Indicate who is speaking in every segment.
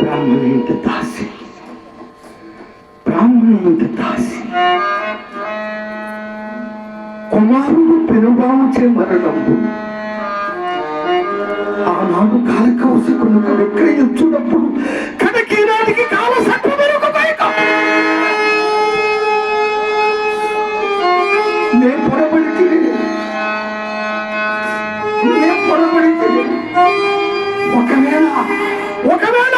Speaker 1: బ్రాహ్మణుడి దాసి. బ్రాహ్మణుడి దాసి. కుమారుడు పెనుబావుచే మరణము ఆనాడు కాలకవసకునకు విక్రయించున్నప్పుడు కనకీరానికి నాటికి కాల నే పొరబడితే నే పొరబడితే ఒకవేళ ఒకవేళ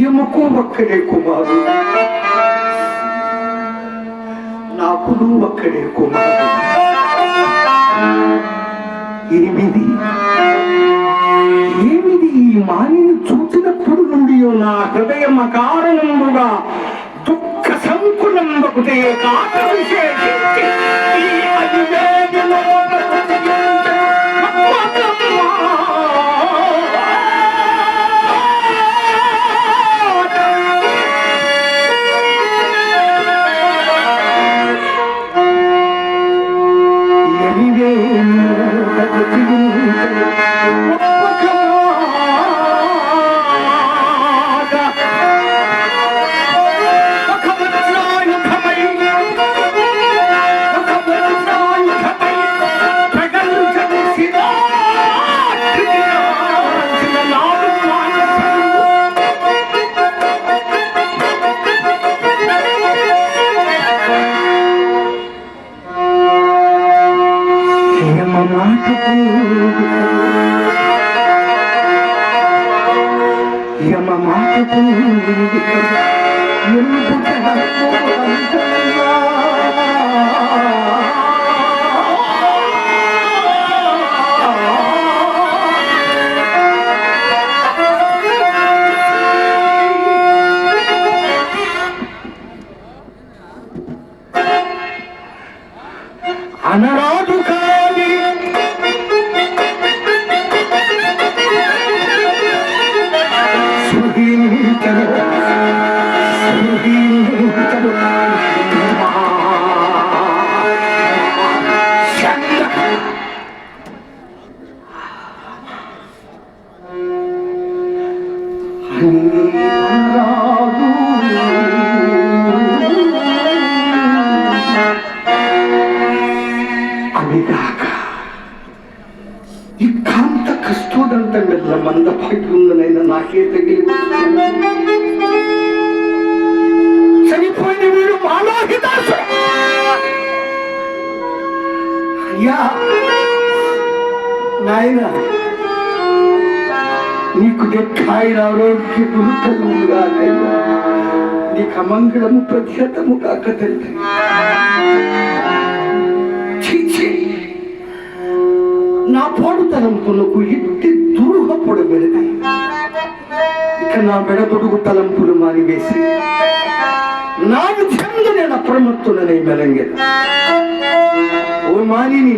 Speaker 1: ఎముకు ఒక్కడే కుమారు నాకును ఒక్కడే కుమారు ఎనిమిది. ఏమిది ఈ మానిని చూచినప్పుడు నుండి నా హృదయం కారణముగా దుఃఖ సంకులం ఒకటే కాక విశేషించి ఈ అవివేకలో అనరాదు ఆయన నీకు దెక్కాయిన ఆరోగ్య కలుగుగా నీకు అమంగళము ప్రఖ్యాతము కాక తండ్రి నా ఛీ. నా ఎట్టి ఇట్టి దురుహప్పుడు ఇక నా బెడబొడుగు తలంపులు మానివేసి నా విధంగా నేను అప్రమత్తుడనే మెలంగెద ఓ మానిని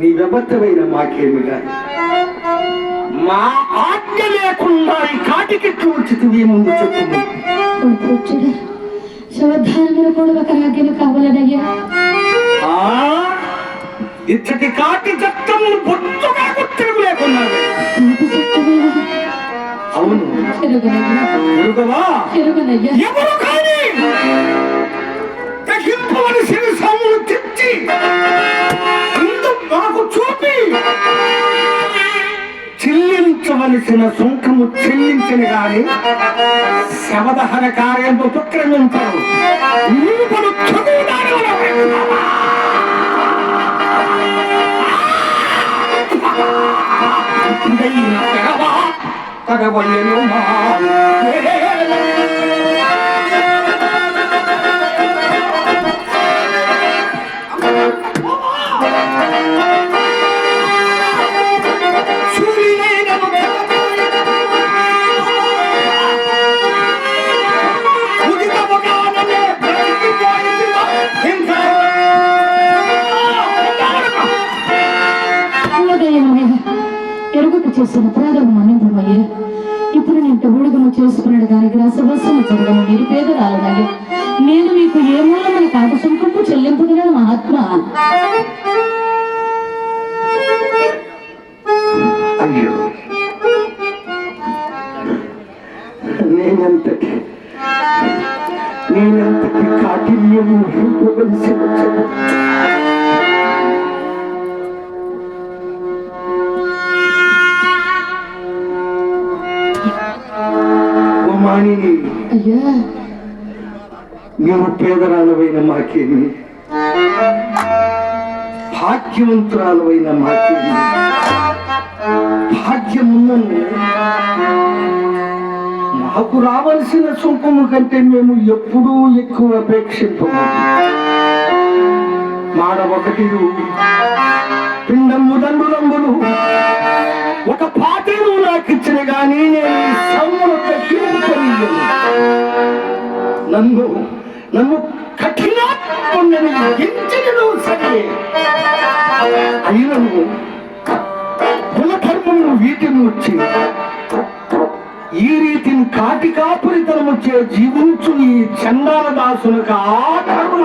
Speaker 1: నీ వ్యబద్ధమైన మాకేమి కాదు మా ఆజ్ఞ లేకుండా ఈ కాటికి చూచితివి ముందు చెప్పు.
Speaker 2: ఓ పుత్రుడా శవధానములు కూడా ఒక రాజ్యం కావాలనయ్యా.
Speaker 1: ఆ? ఇచ్చటి కాటి చట్టములు బొత్తుగా
Speaker 2: నీకు శక్తివేవా
Speaker 1: అవును. ఎవరు కాని? తగ్గింపవలసిన సొమ్మును తెచ్చి మాకు చూపి. చెల్లించవలసిన సుంకము చెల్లించని గాని శవదహన కార్యం ఉపక్రమించరు నీవు తగవయ్యను మా పేదరాలవైన మాకేమి? భాగ్యవంతురాలవైన మాకేమి? భాగ్యమున్నను మాకు రావలసిన సొంపము కంటే మేము ఎప్పుడూ ఎక్కువ అపేక్షింపము మాడ ఒకటి పిండము దండులంబులు. ఒక పాటను నాకు ఇచ్చిన గానీ నేను సమ్మును నన్ను నన్ను కఠినాత్మని ఎంచను సరే. అయినను కులధర్మము వీటిని వచ్చి ఈ రీతిని కాటి కాపురితనము చే జీవించు ఈ చందాల దాసులకు ఆ కరుణ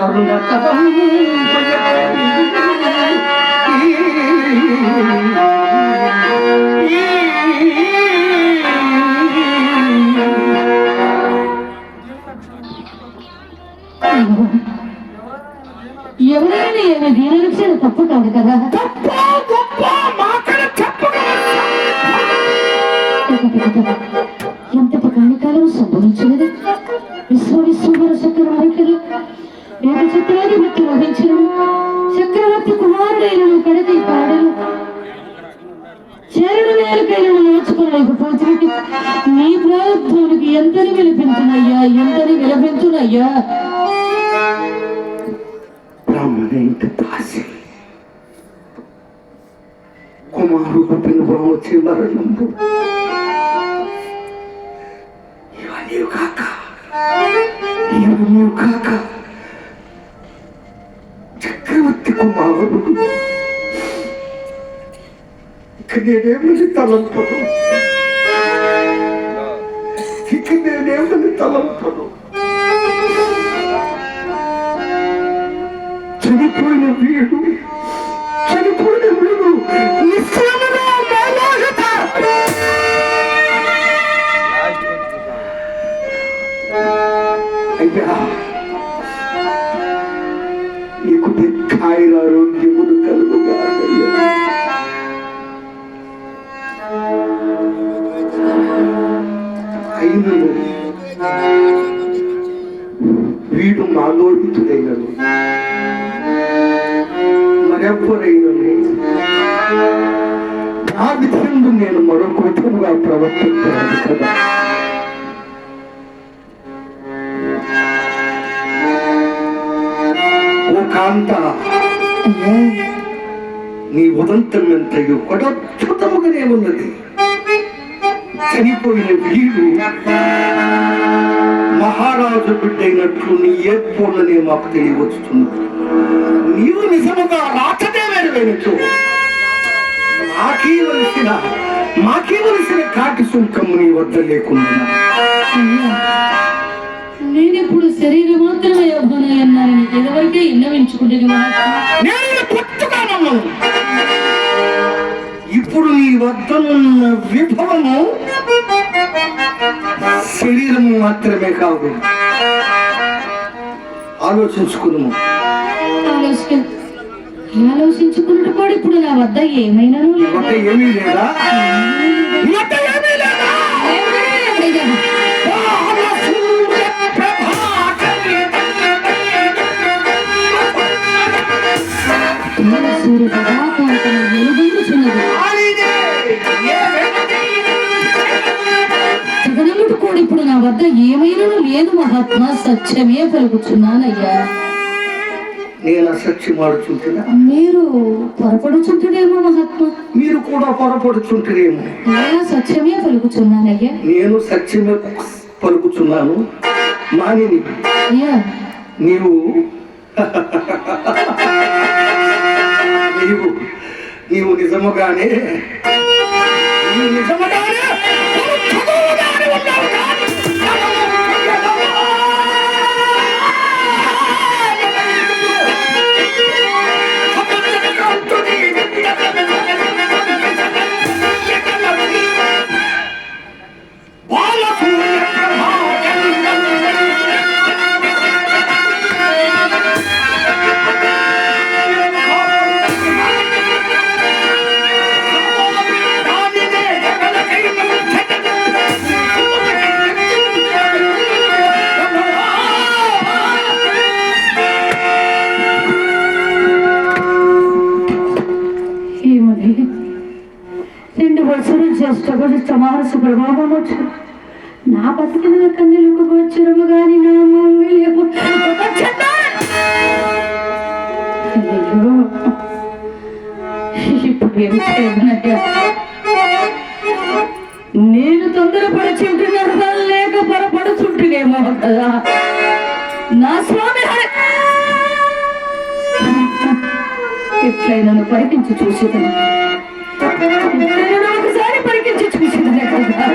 Speaker 1: கருணத்தவன் కుమారుడు పిన్ వచ్చి మరణము ఇవన్నీ కాక. ఇవన్నీ కాక. చక్రవర్తి కుమారుడు. ఇక నేనేమని తలంపను ఇక నేనేమని తలంపను చనిపోయిన వీడు చనిపోయిన నిశ్చయముగా మానవత. అయ్యా నీకు దీర్ఘాయుర ఆరోగ్యములు కలుగుగా అయ్యా. అయినను వీడు మాలోహితుడైనను మరొక విధముగా ప్రవర్తించాను కదా. ఓ కాంత నీ ఉదంతం ఎంతయో అద్భుతముగానే ఉన్నది. చనిపోయిన వీడు మహారాజు బిడ్డైనట్లు నీ ఏర్పోలనే మాకు తెలియవచ్చుతున్నది. నీవు నిజముగా రాచదేవేనచు మాకీవలసిన మాకీవలసిన కాటి సుంకము నీ వద్ద లేకుండా?
Speaker 2: నేనెప్పుడు శరీరం మాత్రమే అన్నాను నీకు
Speaker 1: నమ్మను ఇప్పుడు నీ వద్దనున్న విభవము శరీరము మాత్రమే కాదు. ఆలోచించుకును.
Speaker 2: ఆలోచించ. ఆలోచించుకున్నట్టు కూడా ఇప్పుడు నా వద్ద ఏమైనా
Speaker 1: ఏమీ కూడా ఇప్పుడు నా వద్ద
Speaker 2: ఏమైనా లేదు మహాత్మా సత్యమే పలుకుచున్నానయ్యా
Speaker 1: నేను అసత్యమాడుచుంటున్నా
Speaker 2: మీరు పొరపడుచుంటుడేమో మహాత్మా.
Speaker 1: మీరు కూడా పొరపడుచుంటారేమో
Speaker 2: నేను సత్యమే పలుకుచున్నానయ్యా
Speaker 1: నేను సత్యమే పలుకుచున్నాను. మానిని. నీవు. నీవు. నీవు నిజముగానే. నీవు నిజముగానే.
Speaker 2: ఇప్పుడు ఏం చేయనయ్యా నేను తొందరపడుచుంటున్నాను లేక పొరపడుచుంటునేమో కదా నా స్వామి ఎట్లయినా పరికించి చూసేదని. ఒకసారి పరికించి చూసేదని కదా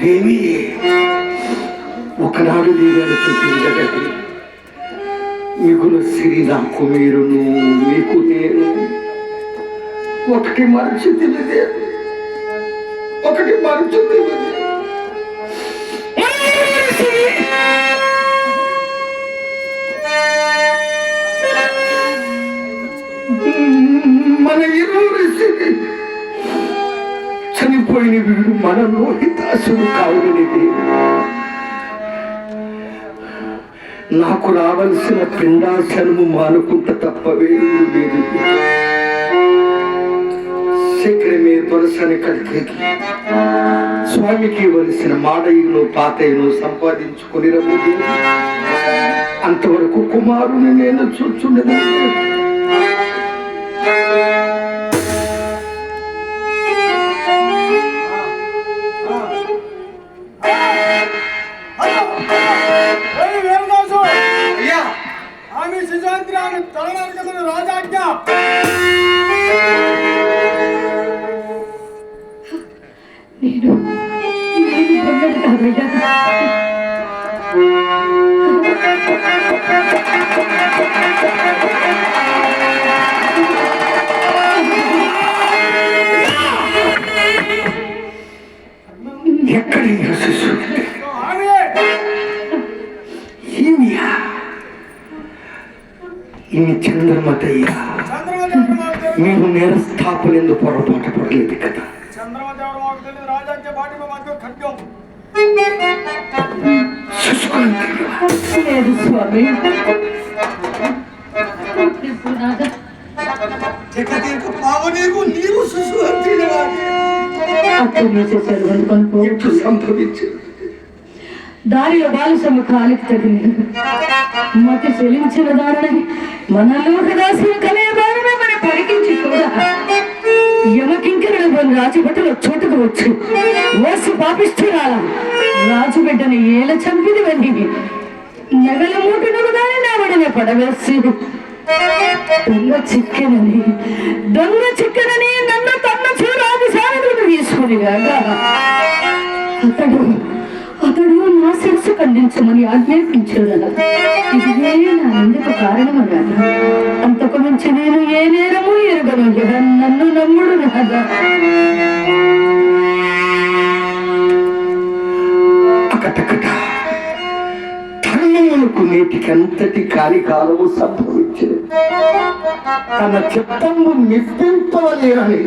Speaker 3: దేవి
Speaker 1: ఒకనాడు నీరు చెప్పిందగది మిగులు సిరి నాకు మీరును మీకు నేను ఒకటి మరచి తెలియదే ఒకటి మరచి తెలియదు మన ఇరువురి స్థితి పోయిన వీడు మన లోహితాసుడు కావునిది నాకు రావలసిన పిండాశనము మానుకుంట తప్ప వేరు లేదు. శీఘ్రమే దొరసని కలిగేది. స్వామికి వలసిన మాడయును పాతయ్యను సంపాదించుకుని రమ్ము అంతవరకు కుమారుని నేను చూచుండదు ఎక్కడ
Speaker 4: ఆమె
Speaker 1: ఈమెయా ఈమె చంద్రమతయ్యా మీరు నేరస్థాపన ఎందుకు పొరపాటు పడలేదు కదా?
Speaker 2: లేదు స్వామి.
Speaker 4: జగదేక పావనీకు నీవు శిశువు
Speaker 2: అప్పుడు చేశారు అనుకోనుకో
Speaker 1: ఎప్పుడు సంభవించింది.
Speaker 2: దారిలో బాలసమ్మ కాలికి తగిలింది మతి చెలించిన దారుణని మనలో దాసిన కలే దారుణ మన పరికించి కూడా యమకింకరుడు రాజభటులు చోటుకు వచ్చు. ఓసి పాపిస్తురాల రాజుబిడ్డని ఏల చంపిది వెళ్ళి నగల మూటను దాని నావడిన పడవేసి. దొంగ చిక్కెనని దొంగ చిక్కెనని నన్ను తన్న చూరాది సారథుడు తీసుకుని అతడు అతడు నా శిరస్సు ఖండించమని ఆజ్ఞాపించాడు ఇదే నా ఎందుకు కారణమన్నాడు అంతకు మించి నేను ఏ నేరము ఎరగను. జగన్ నన్ను నమ్ముడు రాదా
Speaker 1: అక్కడ ధర్మమునకు నేటికి అంతటి సంభవించింది తన చిత్తము నిప్పింపలేరని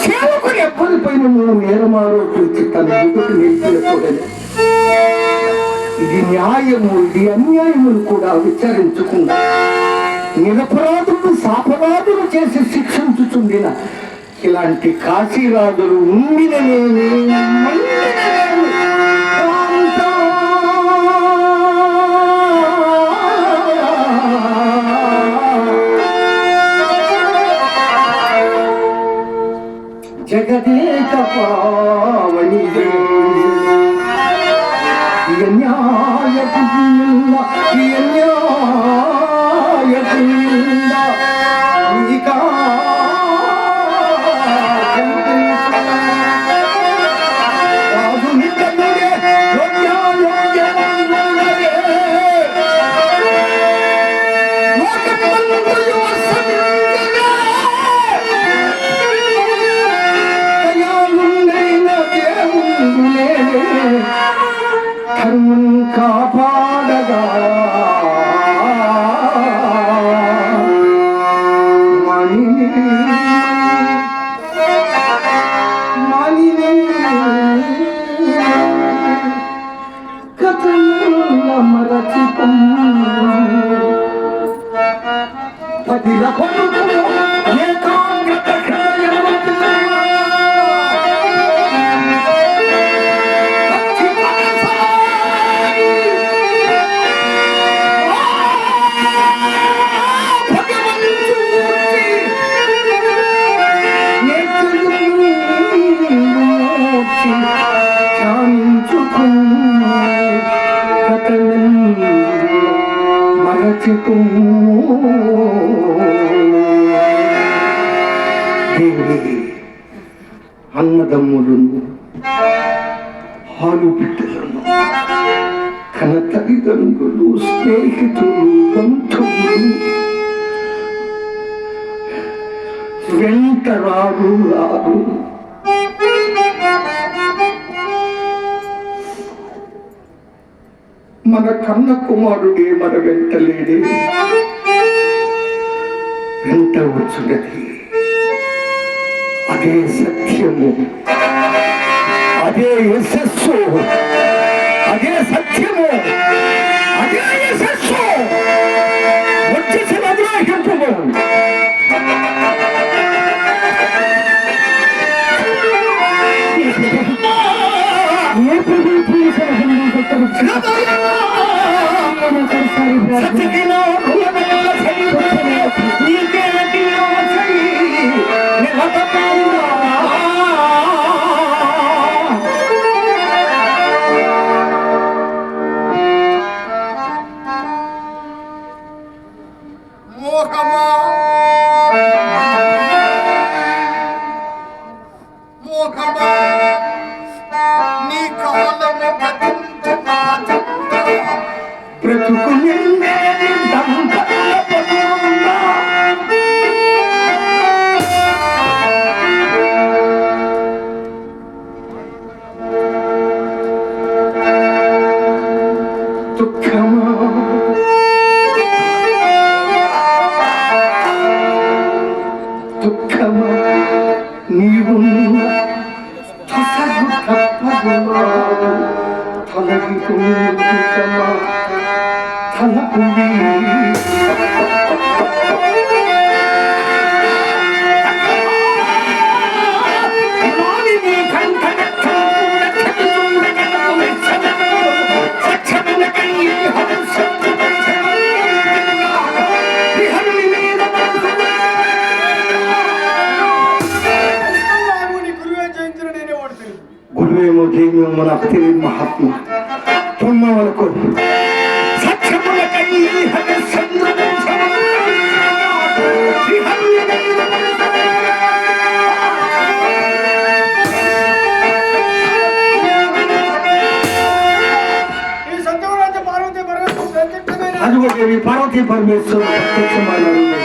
Speaker 1: సేవకులు ఎవ్వరిపైన నువ్వు నేరమారో నేరమారోపించి తన ఎదుటి నిలిపినప్పుడని ఇది న్యాయము ఇది అన్యాయములు కూడా విచారించుకున్నా నిరపరాధులు సాపరాధులు చేసి శిక్షించుచుండిన ఇలాంటి కాశీరాజులు ఉండిననేమి? జగదేక
Speaker 4: మన కన్న కుమారుడే మన వెంట లేడే వెంట వచ్చున్నది అదే సత్యము. అదే యశస్సు. అదే సత్యము. అదే యశస్సు.
Speaker 1: వచ్చేసిన అభిరాహింపు सच किलो Allah.
Speaker 4: అందుకు దేవి పార్వతీ పరమేశ్వరుడు ప్రత్యక్షమైన